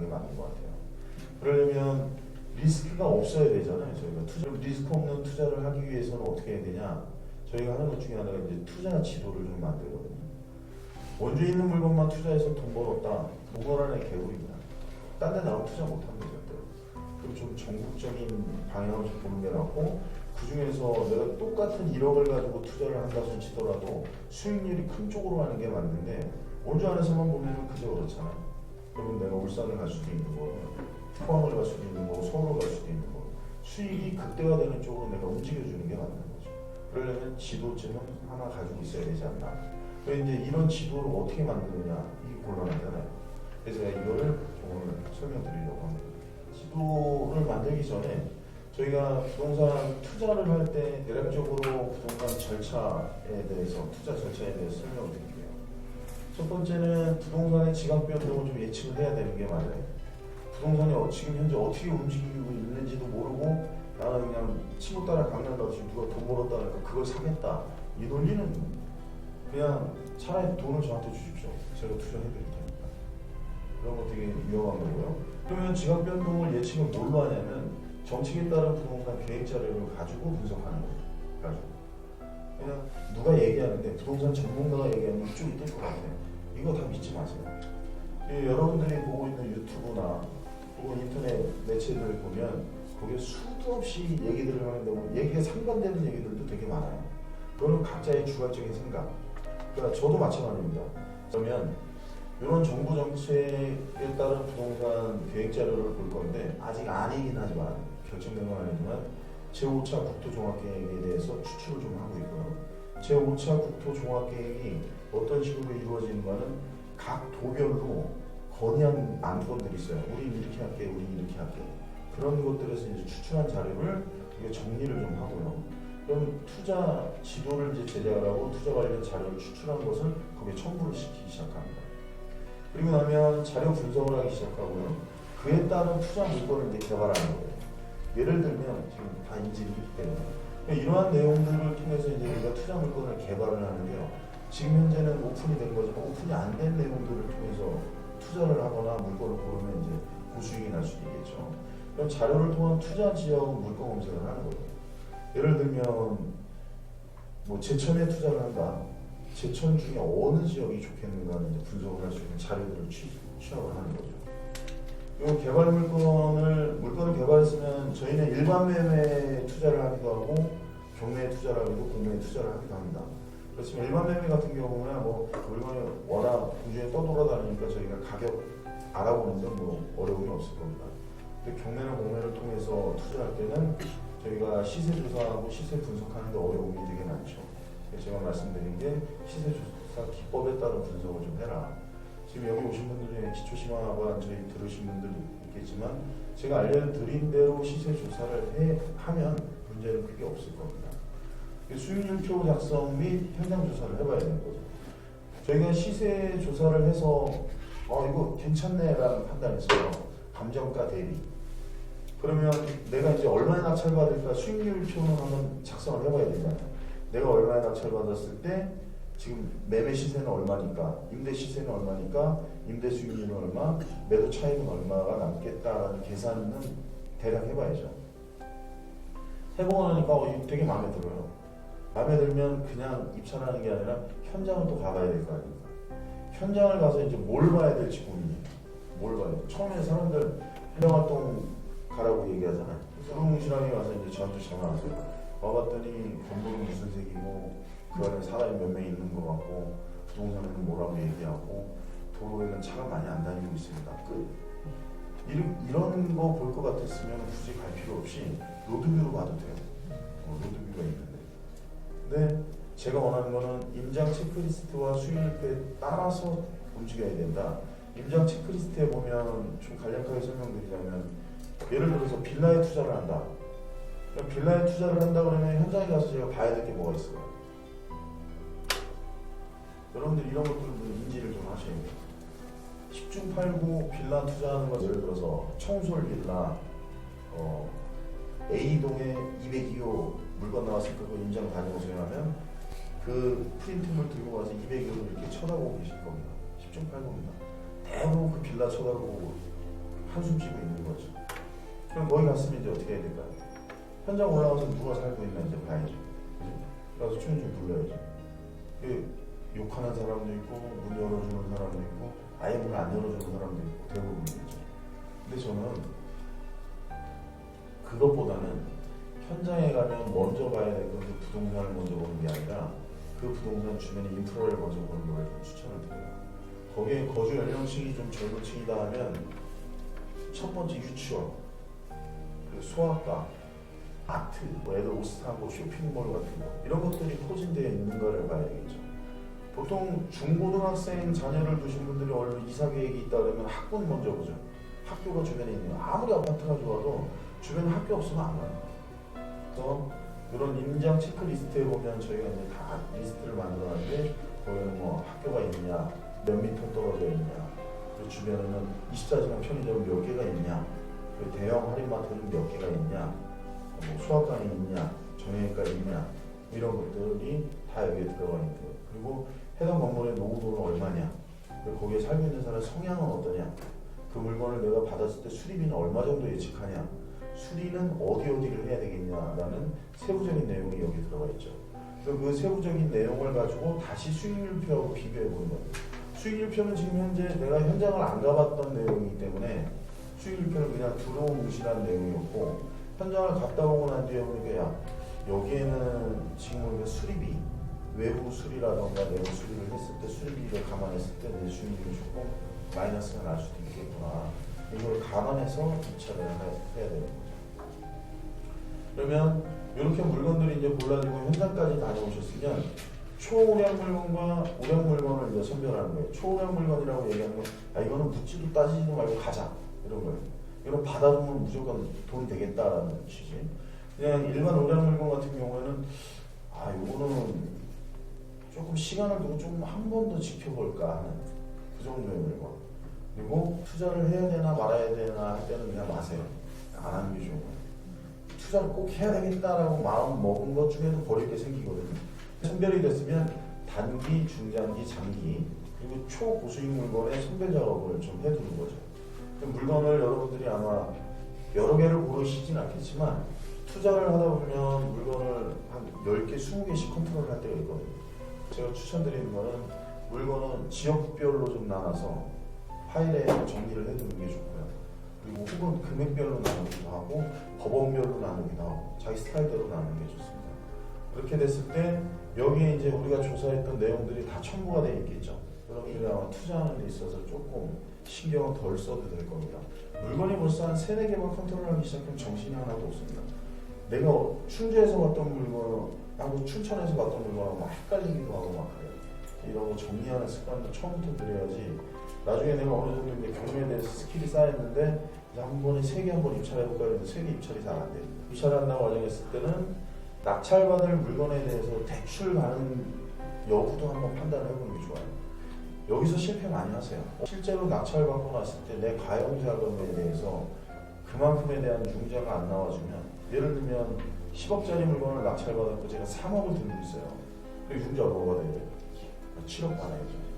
게 맞는 것 같아요. 그러려면 리스크가 없어야 되잖아요. 저희가 투자 리스크 없는 투자를 하기 위해서는 어떻게 해야 되냐? 저희가 하는 것 중에 하나가 이제 투자 지도를 좀 만들거든요. 원주에 있는 물건만 투자해서 돈 벌었다. 무거란의 개구리입니다. 딴 데 나가면 투자 못 합니다. 절대로. 그리고 좀 전국적인 방향을 좀 보는 게 낫고 그 중에서 내가 똑같은 1억을 가지고 투자를 한다 손 치더라도 수익률이 큰 쪽으로 하는 게 맞는데 원주 안에서만 보면 그저 그렇잖아요. 그러면 내가 울산을 갈 수도 있는 거, 포항을 갈 수도 있는 거, 서울을 갈 수도 있는 거. 수익이 극대화되는 쪽으로 내가 움직여주는 게 맞는 거죠. 그러려면 지도쯤은 하나 가지고 있어야 되지 않나. 이제 이런 지도를 어떻게 만드느냐 이게 곤란하잖아요. 그래서 제가 이거를 오늘 설명드리려고 합니다. 지도를 만들기 전에 저희가 부동산 투자를 할 때 대략적으로 부동산 절차에 대해서 투자 절차에 대해서 설명을 드릴게요. 첫 번째는 부동산의 지각 변동을 좀 예측을 해야 되는 게 맞아요. 부동산이 어- 지금 현재 어떻게 움직이고 있는지도 모르고 나는 그냥 친구 따라 강남 가서 누가 돈 벌었다 하니까 그걸 사겠다. 이 논리는 그냥 차라리 돈을 저한테 주십시오. 제가 투자해드릴 테니까. 그런 거 되게 위험한 거고요. 그러면 지각 변동을 예측을 뭘로 하냐면 정책에 따른 부동산 계획 자료를 가지고 분석하는 거예요. 가지고. 그냥 누가 얘기하는데 부동산 전문가가 얘기하면 이쪽이 뜰것 같아요. 이거 다 믿지 마세요. 이 여러분들이 보고 있는 유튜브나 혹은 인터넷 매체들을 보면 거기에 수도 없이 얘기들을 하는데 뭐 얘기가 상반되는 얘기들도 되게 많아요. 그거는 각자의 주관적인 생각. 그러니까 저도 마찬가지입니다. 그러면 이런 정부 정책에 따른 부동산 계획 자료를 볼 건데 아직 아니긴 하지만 결정된 건 아니지만 제5차 국토종합계획에 대해서 추출을 좀 하고 있고요. 제5차 국토종합계획이 어떤 식으로 이루어지는가는 각 도별로 건의한 안건들이 있어요. 우리 이렇게 할게, 우리 이렇게 할게. 그런 것들에서 이제 추출한 자료를 정리를 좀 하고요. 그럼 투자 지도를 이제 제작을 하고 투자 관련 자료를 추출한 것을 거기에 첨부를 시키기 시작합니다. 그리고 나면 자료 분석을 하기 시작하고요. 그에 따른 투자 물건을 이제 개발하는 거예요. 예를 들면 지금 다 했기 때문에 이러한 내용들을 통해서 이제 우리가 투자 물건을 개발을 하는데요. 지금 현재는 오픈이 된 거지만 오픈이 안 된 내용들을 통해서 투자를 하거나 물건을 고르면 이제 고수익이 날 수 있겠죠. 그럼 자료를 통한 투자 지역 물건 검색을 하는 거예요. 예를 들면 뭐 제천에 투자를 한다. 제천 중에 어느 지역이 좋겠는가를 이제 분석을 할 수 있는 자료들을 취, 취합을 하는 거죠. 이 개발 물건을 물건을 개발했으면 저희는 일반 매매 투자를 하기도 하고 경매 투자를 하기도 공매 투자를 하기도 합니다. 그렇지만 일반 매매 같은 경우는 뭐 물건이 워낙 공중에 떠돌아다니니까 저희가 가격 알아보는 데뭐 어려움이 없을 겁니다. 근데 경매나 공매를 통해서 투자할 때는 저희가 시세 조사하고 시세 분석하는 데 어려움이 되게 많죠. 제가 말씀드린 게 시세 조사 기법에 따른 분석을 좀 해라. 지금 여기 오신 분들 중에 기초심화관 저희 들으신 분들 있겠지만 제가 알려드린 대로 시세 조사를 해 하면 문제는 크게 없을 겁니다. 그 수익률표 작성 및 현장 조사를 해봐야 되는 거죠. 저희가 시세 조사를 해서 어 이거 괜찮네라는 판단했어요. 감정가 대비. 그러면 내가 이제 얼마에 낙찰받을까 수익률표는 한번 작성을 해봐야 되잖아요. 내가 얼마에 낙찰받았을 때 지금 매매 시세는 얼마니까, 임대 시세는 얼마니까, 임대 수익률은 얼마, 매도 차익은 얼마가 남겠다라는 계산은 대략 해봐야죠. 해보고 나니까 어, 되게 마음에 들어요. 마음에 들면 그냥 입찰하는 게 아니라 현장을 또 가봐야 될 거 아닙니까? 현장을 가서 이제 뭘 봐야 될지 고민이에요. 뭘 봐야 돼. 처음에 사람들 현장활동 가라고 얘기하잖아요. 두루뭉실하게 가서 이제 저한테 전화 왔어요. 와봤더니 색이고 그 안에 사람이 몇 명 있는 것 같고 부동산에는 뭐라고 얘기하고 도로에는 차가 많이 안 다니고 있습니다. 끝. 이런, 이런 거 볼 것 같았으면 굳이 갈 필요 없이 로드뷰로 봐도 돼요. 어, 로드뷰가 있는데. 근데 제가 원하는 거는 임장 체크리스트와 수익률표에 따라서 움직여야 된다. 임장 체크리스트에 보면 좀 간략하게 설명드리자면 예를 들어서 빌라에 투자를 한다. 빌라에 투자를 한다 그러면 현장에 가서 제가 봐야 될 게 뭐가 있어요? 여러분들 이런 것들을 좀 인지를 좀 하셔야 돼요. 10중 8구 빌라 투자하는 거 예를 들어서 청솔 빌라 어, A동에 202호 물건 나왔으니까 그 임장 다녀오세요 하면 그 프린트물 들고 가서 202호를 이렇게 쳐다보고 계실 겁니다. 10중 8구입니다. 대부분 그 빌라 쳐다보고 한숨 쉬고 있는 거죠. 그럼 거기 갔으면 이제 어떻게 해야 될까요? 현장 올라가서 누가 살고 있나 이제 봐야죠. 그래서 춤좀 불러야죠. 그 욕하는 사람도 있고 문 열어주는 사람도 있고 아예 문 안 열어주는 사람도 있고 대부분이죠. 근데 저는 그것보다는 현장에 가면 먼저 될건그 부동산을 먼저 보는 게 아니라 그 부동산 주변의 인프라를 먼저 보는 걸 좀 추천을 드려요. 거기에 거주 연령층이 좀 젊은 층이다 하면 첫 번째 유치원, 그리고 소아과, 아트, 뭐 애들 옷 사고 쇼핑몰 같은 거 이런 것들이 포진되어 있는가를 봐야 되겠죠. 보통 중고등학생 자녀를 두신 분들이 원래 이사 계획이 있다 그러면 학군 먼저 보죠. 학교가 주변에 있는 거. 아무리 아파트가 좋아도 주변에 학교 없으면 안 가요. 그래서 이런 임장 체크리스트에 보면 저희가 이제 다 리스트를 만들었는데 거기는 뭐 학교가 있냐, 몇 미터 떨어져 있냐, 그 주변에는 24시간 편의점 몇 개가 있냐, 그 대형 할인마트는 몇 개가 있냐, 뭐 수학관이 있냐, 정형외과 있냐 이런 것들이 다 여기에 들어가 있는 거예요. 그리고 해당 건물의 노후도는 얼마냐, 그리고 거기에 살고 있는 사람의 성향은 어떠냐, 그 물건을 내가 받았을 때 수리비는 얼마 정도 예측하냐, 수리는 어디 어디를 해야 되겠냐라는 세부적인 내용이 여기 들어가 있죠. 그래서 그 세부적인 내용을 가지고 다시 수익률표하고 비교해 보는 거예요. 수익률표는 지금 현재 내가 현장을 안 가봤던 내용이기 때문에 수익률표는 그냥 들어온 무시한 내용이었고 현장을 갔다 오고 난 뒤에 보니까 야 여기에는 지금 우리가 수리비 외부 수리라던가 내부 수리를 했을 때 수리비를 감안했을 때 내 수익률이 조금 마이너스가 날 수도 있겠구나 이걸 감안해서 해- 해야 되는 거죠. 그러면 이렇게 물건들이 이제 골라지고 현장까지 다녀오셨으면 초우량 물건과 우량 물건을 이제 선별하는 거예요. 초우량 물건이라고 얘기하는 건 아, 이거는 묻지도 따지지도 말고 가자 이런 거예요. 이건 받아주면 무조건 돈이 되겠다라는 취지. 그냥 일반 우량 물건 같은 경우에는 아 이거는 조금 시간을 두고 좀한번 더 지켜볼까 하는 그 정도의 물건. 그리고 투자를 해야 되나 말아야 되나 할 때는 그냥 마세요. 안 하는 게 좋은 거예요. 투자를 꼭 해야 되겠다라고 마음 먹은 것 중에도 버릴 게 생기거든요. 선별이 됐으면 단기, 중장기, 장기 그리고 초고수익 물건의 선별 작업을 좀 해두는 거죠. 그 물건을 여러분들이 아마 여러 개를 고르시진 않겠지만 투자를 하다 보면 물건을 한 10개, 20개씩 컨트롤 할 때가 있거든요. 제가 추천드리는 거는 물건은 지역별로 좀 나눠서 파일에 정리를 해두는 게 좋고요. 그리고 혹은 금액별로 나누기도 하고 법원별로 나누기도 하고 자기 스타일대로 나누는 게 좋습니다. 그렇게 됐을 때 여기에 이제 우리가 조사했던 내용들이 다 첨부가 되어 있겠죠. 여러분들이 아마 투자하는 데 있어서 조금 신경을 덜 써도 될 겁니다. 물건이 벌써 한 세네 개만 컨트롤하기 시작하면 정신이 하나도 없습니다. 내가 충주에서 봤던 물건 하고 춘천에서 봤던 물건하고 막 헷갈리기도 하고 막 그래요. 이런 거 정리하는 습관도 처음부터 들여야지 나중에 내가 어느 정도 이제 경매에 대해서 스킬이 쌓였는데 이제 한 번에 세 개 한 번 입찰해볼까 했는데 세 개 입찰이 잘 안 돼요. 입찰한다고 과정했을 때는 낙찰받을 물건에 대해서 대출 가능 여부도 한번 판단을 해보는 게 좋아요. 여기서 실패 많이 하세요. 실제로 낙찰받고 났을 때 내 가용자금에 대해서 그만큼에 대한 융자가 안 나와주면 예를 들면 10억짜리 물건을 낙찰 받았고 제가 3억을 들고 있어요. 그 융자 뭐가 돼요? 7억 받아야죠.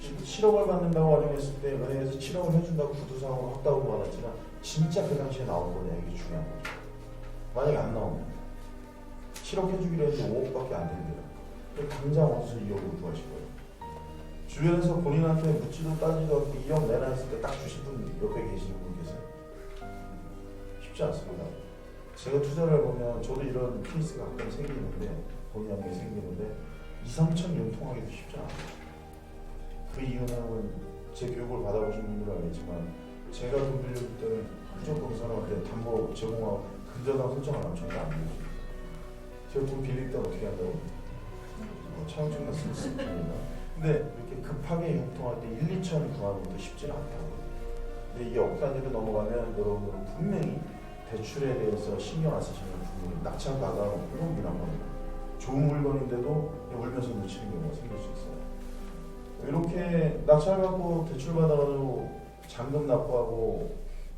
7억을 받는다고 가정했을 때 은행에서 7억을 해준다고 구두상으로 확답을 받았지만 진짜 그 당시에 나온 거냐 이게 중요한 거죠. 만약에 안 나오면 7억 해주기로 했는데 5억밖에 안 된대요. 그럼 당장 어디서 2억을 구하실 거예요? 주변에서 본인한테 묻지도 따지도 않고 2억 내라 했을 때 딱 주신 분 옆에 계시는 분 계세요? 쉽지 않습니다. 제가 투자를 해보면 저도 이런 케이스가 가끔 생기는데 본인한테 생기는데 2, 3천 융통하기도 쉽지 않아요. 그 이유는 제 교육을 받아보신 분들은 알겠지만 제가 돈 빌려줄 때는 무조건 그 사람한테 담보 제공하고 근저당 설정 안 하면 절대 안 되죠. 제가 돈 빌릴 때 어떻게 한다고? 뭐 차용증 같은 거 씁니다. 근데 이렇게 급하게 융통할 때 1, 2천 구하는 것도 쉽지는 않다고. 근데 이게 억 단위로 넘어가면 여러분들은 분명히 대출에 대해서 신경 안 쓰시면 분명히 낙찰 받아놓고 미란 겁니다. 좋은 물건인데도 울면서 놓치는 경우가 생길 수 있어요. 이렇게 낙찰 받고 대출 받아가지고 잔금 납부하고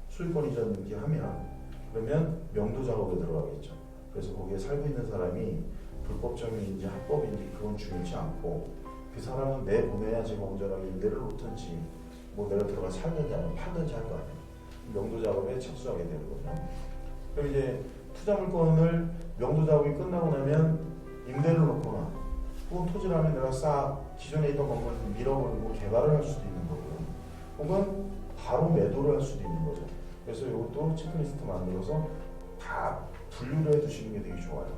수익권 이자 넣기 하면 그러면 명도 작업에 들어가겠죠. 그래서 거기에 살고 있는 사람이 불법적인지 합법인지 그건 중요치 않고 그 사람은 내 보내야 제가 온전하게 임대를 놓든지 뭐 내가 들어가 살든지 아니면 팔든지 할 거 아니에요. 명도 작업에 착수하게 되는 거죠. 그럼 이제 투자 물건을 명도 작업이 끝나고 나면 임대를 놓거나 혹은 토지를 하면 내가 싹 기존에 있던 건물을 밀어버리고 개발을 할 수도 있는 거고요. 혹은 바로 매도를 할 수도 있는 거죠. 그래서 이것도 체크리스트 만들어서 다 분류를 해두시는 게 되게 좋아요.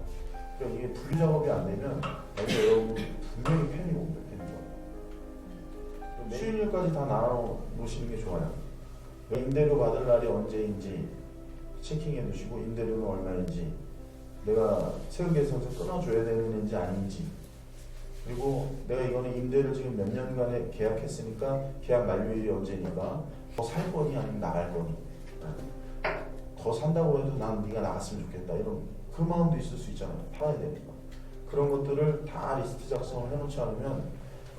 그러니까 이게 분류 작업이 안 되면 여기 여러분 분명히 펜이 옵니다. 펜이 수익률까지 다 나눠 놓으시는 게 좋아요. 임대료 받을 날이 언제인지 체킹해 두시고 임대료는 얼마인지 내가 세금계산서 끊어줘야 되는지 아닌지 그리고 내가 이거는 임대를 지금 몇 년간에 계약했으니까 계약 만료일이 언제니까 더 살 거니 아니면 나갈 거니. 더 산다고 해도 난 네가 나갔으면 좋겠다. 이런 그 마음도 있을 수 있잖아요. 팔아야 되니까. 그런 것들을 다 리스트 작성을 해놓지 않으면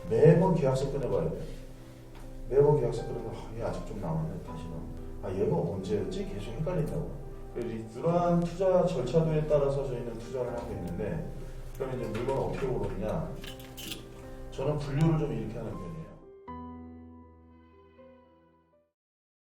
매번 계약서 꺼내봐야 돼요 매번 계약서 꺼내면 아, 얘 아직 좀 남았네 다시 봐. 아 얘가 언제였지? 계속 헷갈린다고 그래서 이- 이러한 투자 절차도에 따라서 저희는 투자를 하고 있는데 그러면 이제 물건을 어떻게 고르느냐 저는 분류를 좀 이렇게 하는 편이에요